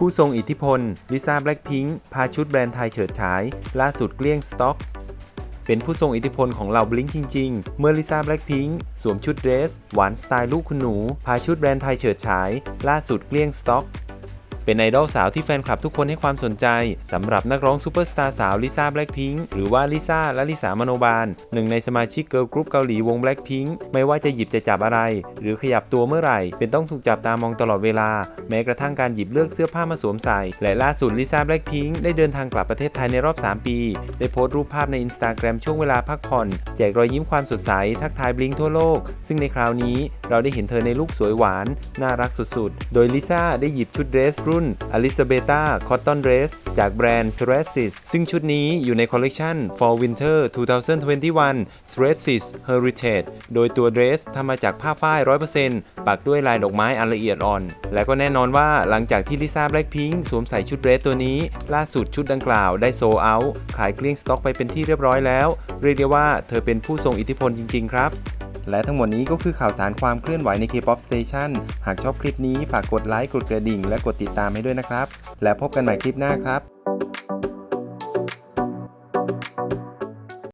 ผู้ทรงอิทธิพล ลิซ่าแบล็กพิงค์พาชุดแบรนด์ไทยเฉิดฉาย ล่าสุดเกลี้ยงสต็อก เป็นผู้ทรงอิทธิพลของเราบลิงจริง ๆ เมื่อลิซ่าแบล็กพิงค์สวมชุดเดรส หวานสไตล์ลูกคุณหนู พาชุดแบรนด์ไทยเฉิดฉาย ล่าสุดเกลี้ยงสต็อก เป็นไอดอลสาวที่แฟนคลับทุกคนให้ความสนใจสำหรับนักร้องซูเปอร์สตาร์สาวลิซ่าแบล็ k พิงค์หรือว่าลิซ่าและลิสามโนบาลหนึ่งในสมาชิกเกิร์ลกรุ๊ปเกาหลีวงแบล็ k พิงค์ไม่ว่าจะหยิบจะจับอะไร หรือขยับตัวเมื่อไหร่ เป็นต้องถูกจับตามองตลอดเวลา แม้กระทั่งการหยิบเลือกเสื้อผ้ามาสวมใส่ และล่าสุดลิซ่าแบล็ k พิงค์ได้เดินทางกลับประเทศไทยในรอบ 3 ปี ได้โพสต์รูปภาพในอินสตาแกรมช่วงเวลาพักผ่อน แจกรอยยิ้มความสดใสทักทายบลิงทั่วโลก ซึ่งในคราวนี้เราได้เห็นเธอในลุคสวยหวาน น่ารักสุดๆ โดยลิซ่าได้หยิบชุดเดรสรุนอลิซาเบตาคอตตอนเดรสจากแบรนด์ s r e s i s ซึ่งชุดนี้อยู่ในคอลเลกชัน Fall Winter 2021 s r e s i s Heritage โดยตัวเดรสทำมาจากผ้าฝ้าย 100%ปักด้วยลายดอกไม้อันละเอียดอ่อน และก็แน่นอนว่าหลังจากที่ลิซ่าแบล็ k พิงค์สวมใส่ชุดเดรสตัวนี้ ล่าสุดชุดดังกล่าวได้โซเอาขายเกลี้ยงสต็อกไปเป็นที่เรียบร้อยแล้ว เรียกได้ว่าเธอเป็นผู้ทรงอิทธิพลจริง ๆ ครับ และทั้งหมดนี้ก็คือข่าวสารความเคลื่อนไหวใน K-POP Station หากชอบคลิปนี้ฝากกดไลค์กดกระดิ่ง และกดติดตามให้ด้วยนะครับ และพบกันใหม่คลิปหน้าครับ